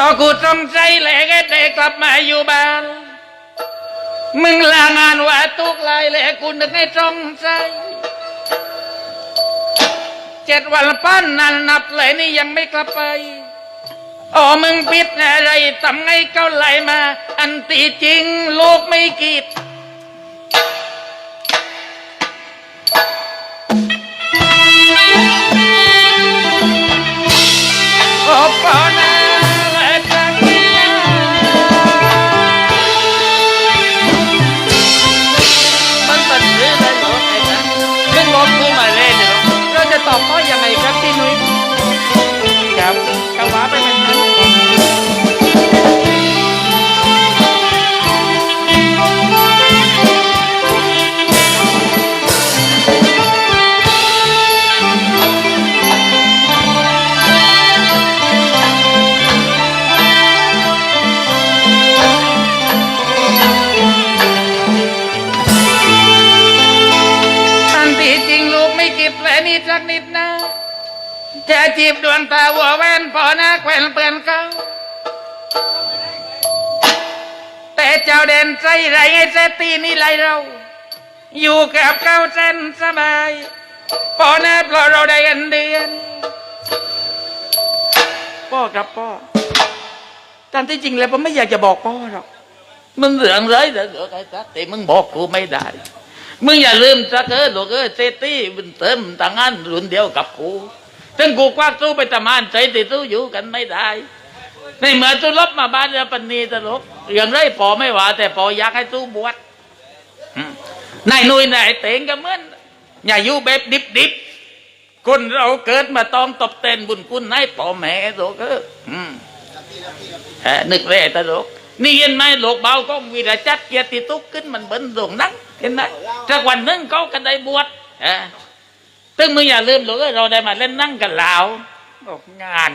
ราะกูจงใจแหลกให้ได้กลับมาอยู่บ้าน มึงลางานว่าตุกลายแหลกกูนึกให้จงใจ เจ็ดวันปั้นนันนับเลยนี่ยังไม่กลับไปอ๋อมึงปิดอะไรทำไงเก้าไหลมา อันตีจริงลูกไม่กีด จีบดวงตาหัวแว่นพอหน้าแขวนเปื่อนเขาแต่เจ้าเด่นใจไรไอ้เซตีนี่ไรเรา อยู่กับเขาเส้นสบายพอหน้าเพราะเราได้เงินเดือนพ่อครับพ่อตามที่จริงแล้วผมไม่อยากจะบอกพ่อหรอกมึงเหลืองเลยเหลืองเหลืองไอ้สักแต่มึงบอกกูไม่ได้มึงอย่าลืมสักเออลูกเออเซตี้มันเติมต่างงานรุ่นเดียวกับกู ถึงกูควักตู้ไปทำงานใจติดตู้อยู่กันไม่ได้ในเมื่อตู้ลบมาบ้านแล้วปันนีตลกอย่างไรปอไม่ว่าแต่ปออยากให้ตู้บวชนายนุยนายเตงก็เหมือนอย่าอยู่แบบดิบดิบๆคนเราเกิดมาต้องตบเต้นบุญคุณให้ปอแม่ลูกเออนึกเลยตลกนี่เห็นไหมโลกเบาก็วีรจัดเกียรติตุกขึ้นมันเบิ้นโด่งนักเห็นไหมสักวันนึงเขาก็ได้บวชเออ ตึงมึงอย่าลืมหรอกเออเราได้มาเล่นนั่งกันลาวออกงาน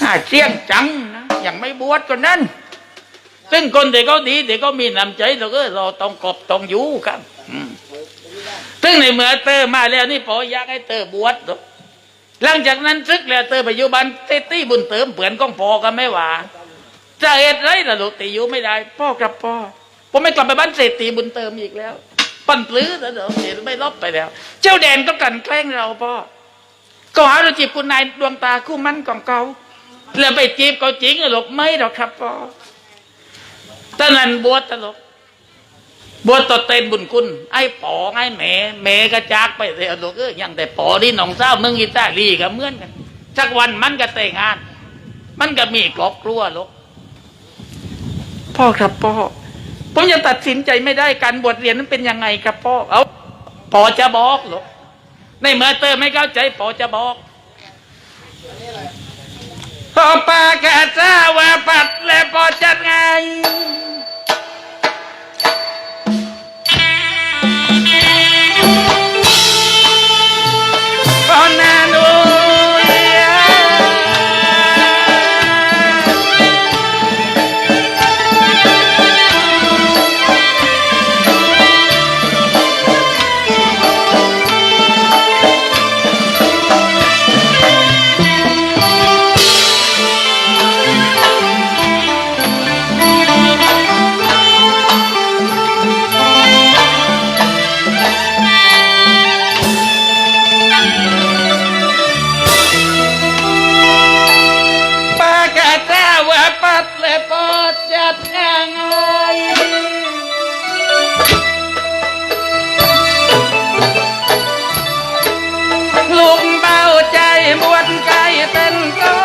หาเชี่ยงจังนะยังไม่บวชก็นั่นซึ่งคนเด็กเขาดีเด็กเขามีน้ำใจเราก็เราต้องกอบต้องอยู่ครับซึ่งในเมื่อเตอมาแล้วนี่พออยากให้เตอบวชหลังจากนั้นซึกแล้วเตอไปอยู่บ้านเตตี้บุญเติมเปลือนก้องพอก็ไม่ว่าจะเหตุไรล่ะลูกตีอยู่ไม่ได้ พ่อกับพ่อผมไม่กลับไปบ้านเศรษฐีบุญเติมอีกแล้ว ปั่นปลื้อแล้วเดี๋ยวเห็นไม่ลบไปแล้ว เจ้าแดนก็กลันแกล้งเราพ่อก็หาเราจีบคุณนายดวงตาคู่มั่นของเขาแล้วไปจีบเขาจริงหรอลูกไม่หรอกครับพ่อตอนนั้นบวชตลกบวชต่อเต้นบุญคุณ ไอ้ปอไอ้แม่แม่ก็จากไปเลยลูกเอ้ยยังแต่ปอที่หนองเศร้าเมืองอิตาลีก็เหมือนกันสักวันมันก็แต่งงาน มันก็มีครอบครัวลูกพ่อครับพ่อ ผมยังตัดสินใจไม่ได้การบวชเรียนนั้นเป็นยังไงครับพ่อเอาพอจะบอกหรอในเมื่อเตอไม่เข้าใจพอจะบอกพอปากาซาว่าปัดและพอจัดไง ไก่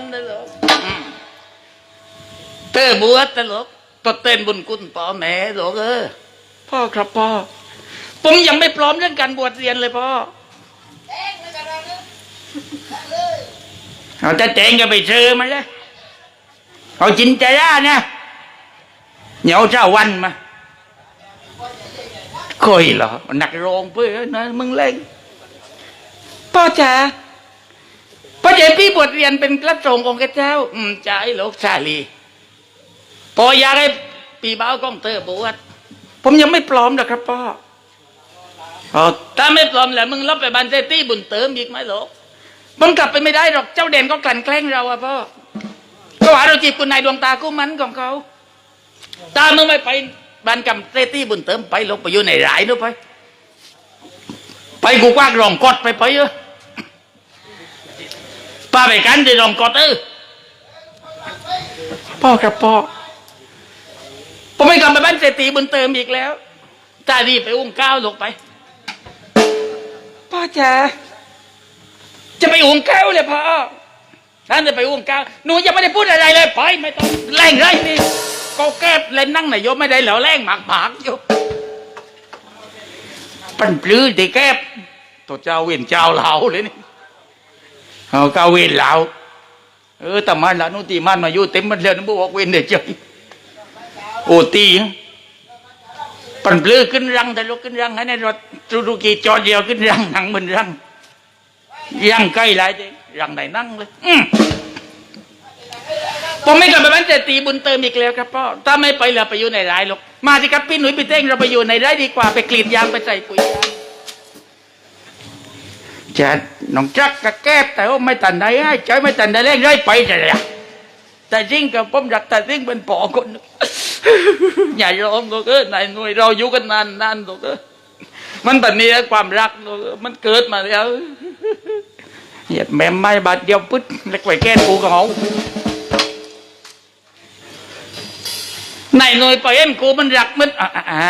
นตลกอืมเตอบัวตลกตดเต้นบุญคุณพ่อแม่หลกเออพ่อครับพ่อ ผมยังไม่พร้อมเรื่องการบวชเรียนเลยพ่อเอาจะเจงก็ไปซื้อมาเลยเอาจินจาร่าเนี่ยเหนียวเจ้าวันมา คยเหรอหนักโรงเพื่อนะมึงเล่งพ่อจ๋าพ่อเจพี่บวชเรียนเป็นพระสงฆ์ของแกเจ้า อืมจ่ายโลกชาลีพออยากให้ปีบ้าวก้องเตอร์บวชผมยังไม่พร้อมนะครับพ่ออถ้าไม่พร้อมแล้วมึงรับไปบันเซตี้บุญเติมอีกไหมหรอกมันกลับไปไม่ได้หรอกเจ้าเด่นก็กลั่นแกล้งเราอะพ่อก็หาเราจีบคุณนายดวงตากู้มันของเขาตามึงไม่ไป บ้านกำเตตี้บุญเติมไปลงไปอยู่ในหลายนู้นไป ไปกูกว้างรองกดไปไปเยอะป้าไปกันที่รองกดเออพ่อครับพ่อผมไม่กลับไปบ้านเศรษฐีบุญเติมอีกแล้วตาดีไปอุ้มก้าวลงไป พ่อจ๋าจะไปอุ้มก้าวเลยพ่อนั่นจะไปอุ้มก้าวหนูยังไม่ได้พูดอะไรเลยไปไม่ต้องแรงไรนี่ ก็แก้เล่นนั่งไหนโยมไม่ได้เหลวแรงหมากหมากอยู่ปันปลื้อที่แก้ตัวเจ้าเวียนเจ้าเหลาเลยนี่เอาเก้าเวียนเหลาเออแต่มันละนุตีมันมาอยู่เต็มมันเลยนึกบอกเวียนเดี๋ยวเจอโอตีปันปลื้อขึ้นรังแต่ลุกขึ้นรังให้ในรถจูรุกีจอเดียวขึ้นรังหนังมันรังรังใกล้ไรเด้รังไหนนั่งเลยอื ผมไม่กลับไปบ้านเศรษฐีบุญเติมอีกแล้วครับพ่อถ้าไม่ไปเราไปอยู่ในไร่หรอกมาสิครับพี่หนุ่ยพี่เต้งเราไปอยู่ในไร่ดีกว่าไปกรีดยางไปใส่ปุ๋ยยางจะน้องจักกะแก้แต่ว่าไม่ตันได้ให้ใจไม่ตันได้เร่งไร่ไปแต่ละแต่จริงกับผมรักแต่จริงเป็นปอคนอย่าร้องก็เออนายหน่วยเราอยู่กันนานนานๆก็มันแบบนี้ความรักมันเกิดมาแล้วเหยียดแม่ไม่บาดเดียวปึ๊ดเล็กไว้แก้กูกับเขา นายหน่วยไปเอ็นกูมันรักมันอ่าอ่า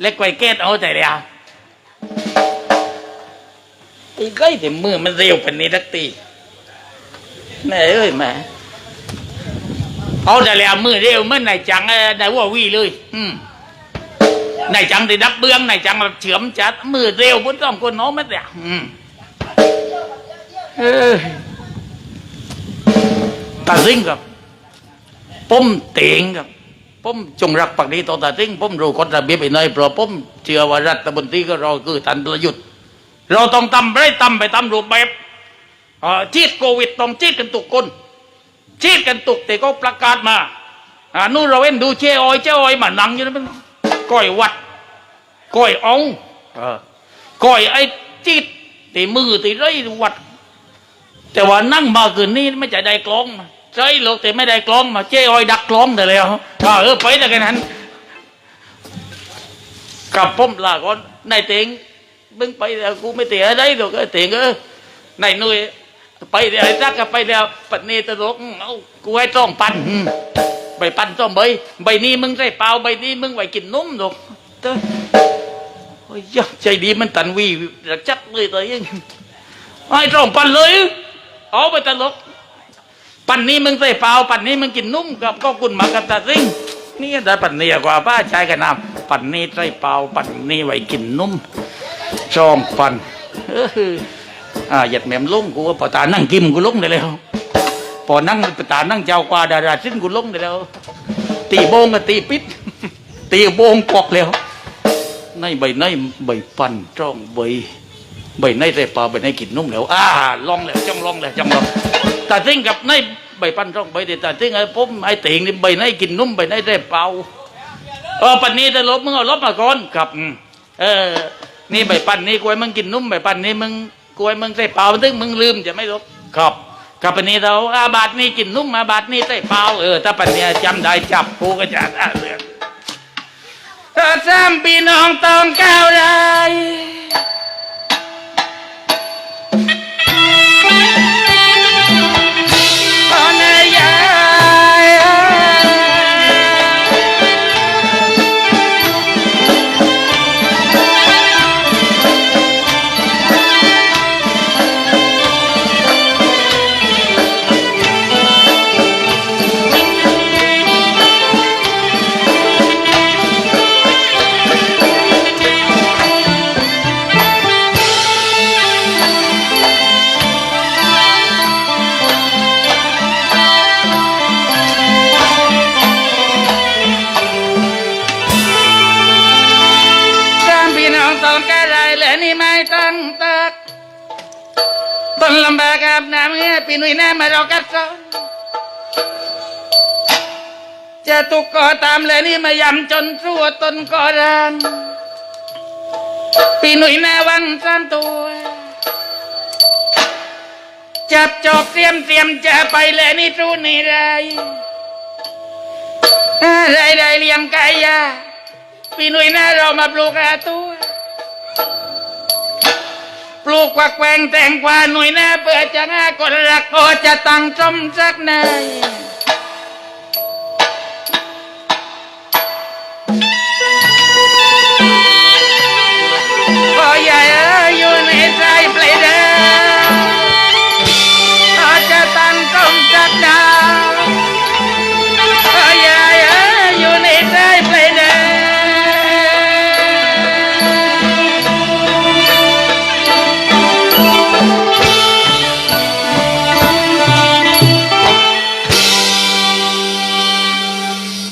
เล็กไว้แก้เอาแต่เดียวตีใกล้แต่มือมันเร็วเป็นนี้ทักตีแม่เอ้ยแม่เอาแต่แล้วมือเร็วมันนายจังนายว่าวีเลย อืมนายจังได้ดับเบื้องนายจังแบบเฉือมจัด มือเร็วพุ่นต้องคนน้องไม่แต่อืมเออตาซิงกับ ผมเตีงกับผมจงรักปักดีต่อตาทิ้งผมรู้กฎระเบียบไปหน่อยเพราะผมเชื่อว่ารัฐบนตรีก็เราคือทันประยุทธ์เราต้องทำไรทำไปตามรูปแบบชีดโควิดต้องชีดกันตุกคนชีดกันตุกแต่ก็ประกาศมาอ่านู่นเราเว้นดูเจ้ออยเจ้ออยมานั่งอยู่นั่นมันก้อยวัดก้อยอาเออก้อยไอ้จีดตีมือตีไรวัด แต่ว่านั่งมาคืนนี้ไม่ใจได้กล้องมา ใช่ลูกแต่ไม่ได้กล้องมาเจ้ออยดักกล้องแต่แล้วก็เออไปแต่กันนั้นกับผมลาก่อนนายเตงมึงไปแล้วกูไม่เตียอะไรหรอกเออเต็งเออนายนุ่ยไปเดี๋ยวไอ้จักก็ไปแล้วปัดนี้ตลกเอากูให้ต้องปันใบปันต้องใบใบนี้มึงใส่เปล่าใบนี้มึงไว้กินนุ่มดอกเต้อโอ้ยยใจดีมันตันวีระจักเลยตัวเองไอ้ต้องปันเลย เอาไปตลก ปันนี้มึงใส่เปล่าปันนี้มึงกินนุ่มกับก็กุนมากันตาซิงนี่ได้ปันนี้กว่าป้าชายกันน้ำปันนี้ใส่เปล่าปันนี้ไว้กินนุ่มจอมปันเอออ่าหยัดแหม่มลุงกูว่าพอตานั่งกิมกูลุงได้แล้วพอนั่งปตานั่งเจ้ากว่าดาราสิ้นกูลุงได้แล้ว ตีโบงกับตีปิด ตีโบงปอกแล้วในใบในใบปันจ้องใบ ใบในใส่เปลาใบในกินนุ่มแล้วอ่าลองแล้วจ้องลองแล้วจ้องลองตาซิ่งกับในใบปั้นร่องใบเดียวตาซิ่งไอ้ผมไอ้ติงนี่ใบในกินนุ่มใบในได้เปล่าเออปันนี้แต่ลบมึงเอาลบมาก่อนครับเออนี่ใบปั้นนี่กล้วยมึงกินนุ่มใบปั้นนี่มึงกล้วยมึงใส่เปล่าตึงมึงลืมจะไม่ลบครับกับปันนี้เราอาบาทนี่กินนุ่มมาบาทนี่ใส่เปล่าเออถ้าปันนี้จำได้จับกูก็จะอ่านเรื่องถ้าสามพี่น้องต้องก้าวได้ ยำจนสั่วต้นก็รันพี่หนุ่ยแน่วังซ้ำตัวจับจอบเตรียมเตรียมจะไปเลยนี่ทูนี่ไรไรไรเลี้ยงไก่ยาพี่หนุ่ยนะเรามาปลูกอาตัว ลูกกว่าแกว่งแต่งกว่าหนุ่ยนะเปื่อจะงาคนรักโอจะตั้งจมสักหน่อยพ่อใหญ่เอ้ยอยู่ในใจเปลยเด้อ